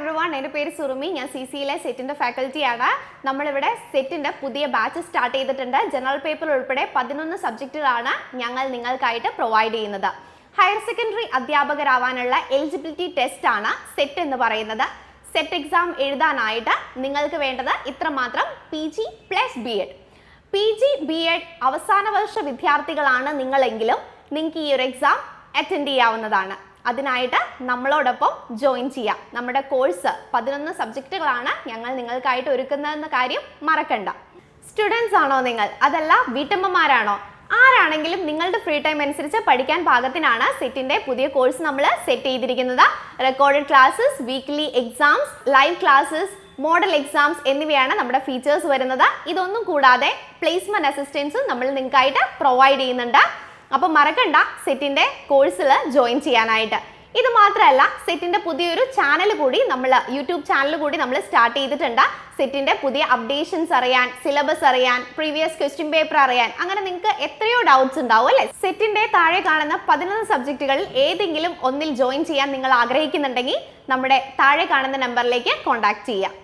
Every one എന്റെ പേര് സുറുമി. ഞാൻ സി സിയിലെ സെറ്റിന്റെ ഫാക്കൽറ്റിയാണ് നമ്മളിവിടെ സെറ്റിന്റെ പുതിയ ബാച്ച് സ്റ്റാർട്ട് ചെയ്തിട്ടുണ്ട്. ജനറൽ പേപ്പർ ഉൾപ്പെടെ പതിനൊന്ന് സബ്ജക്റ്റുകളാണ് ഞങ്ങൾ നിങ്ങൾക്കായിട്ട് പ്രൊവൈഡ് ചെയ്യുന്നത്. ഹയർ സെക്കൻഡറി അധ്യാപകരാവാനുള്ള എലിജിബിലിറ്റി ടെസ്റ്റ് ആണ് സെറ്റ് എന്ന് പറയുന്നത്. സെറ്റ് എക്സാം എഴുതാനായിട്ട് നിങ്ങൾക്ക് വേണ്ടത് ഇത്രമാത്രം P G plus B Ed P G B Ed അവസാന വർഷ വിദ്യാർത്ഥികളാണ് നിങ്ങളെങ്കിലും നിങ്ങൾക്ക് ഈ ഒരു എക്സാം അറ്റൻഡ് ചെയ്യാവുന്നതാണ്. അതിനായിട്ട് നമ്മളോടൊപ്പം ജോയിൻ ചെയ്യാം. നമ്മുടെ കോഴ്സ് പതിനൊന്ന് സബ്ജക്റ്റുകളാണ് ഞങ്ങൾ നിങ്ങൾക്കായിട്ട് ഒരുക്കുന്നതെന്ന കാര്യം മറക്കണ്ട. സ്റ്റുഡൻസ് ആണോ നിങ്ങൾ? അതല്ല വീട്ടമ്മമാരാണോ? ആരാണെങ്കിലും നിങ്ങളുടെ ഫ്രീ ടൈം അനുസരിച്ച് പഠിക്കാൻ പാകത്തിനാണ് സെറ്റിന്റെ പുതിയ കോഴ്സ് നമ്മൾ സെറ്റ് ചെയ്തിരിക്കുന്നത്. Recorded classes weekly exams live classes model exams എന്നിവയാണ് നമ്മുടെ ഫീച്ചേഴ്സ് വരുന്നത്. ഇതൊന്നും കൂടാതെ പ്ലേസ്മെന്റ് അസിസ്റ്റൻസും നമ്മൾ നിങ്ങൾക്കായിട്ട് പ്രൊവൈഡ് ചെയ്യുന്നുണ്ട്. അപ്പം മറക്കണ്ട സെറ്റിന്റെ കോഴ്സിൽ ജോയിൻ ചെയ്യാനായിട്ട്. ഇത് മാത്രമല്ല സെറ്റിന്റെ പുതിയൊരു ചാനൽ കൂടി നമ്മൾ യൂട്യൂബ് ചാനൽ കൂടി നമ്മൾ സ്റ്റാർട്ട് ചെയ്തിട്ടുണ്ട്. സെറ്റിന്റെ പുതിയ അപ്ഡേഷൻസ് അറിയാൻ സിലബസ് അറിയാൻ പ്രീവിയസ് ക്വസ്റ്റ്യൻ പേപ്പർ അറിയാൻ അങ്ങനെ നിങ്ങൾക്ക് എത്രയോ ഡൗട്ട്സ് ഉണ്ടാവും അല്ലേ? സെറ്റിന്റെ താഴെ കാണുന്ന പതിനൊന്ന് സബ്ജക്റ്റുകളിൽ ഏതെങ്കിലും ഒന്നിൽ ജോയിൻ ചെയ്യാൻ നിങ്ങൾ ആഗ്രഹിക്കുന്നുണ്ടെങ്കിൽ നമ്മുടെ താഴെ കാണുന്ന നമ്പറിലേക്ക് കോൺടാക്ട് ചെയ്യാം.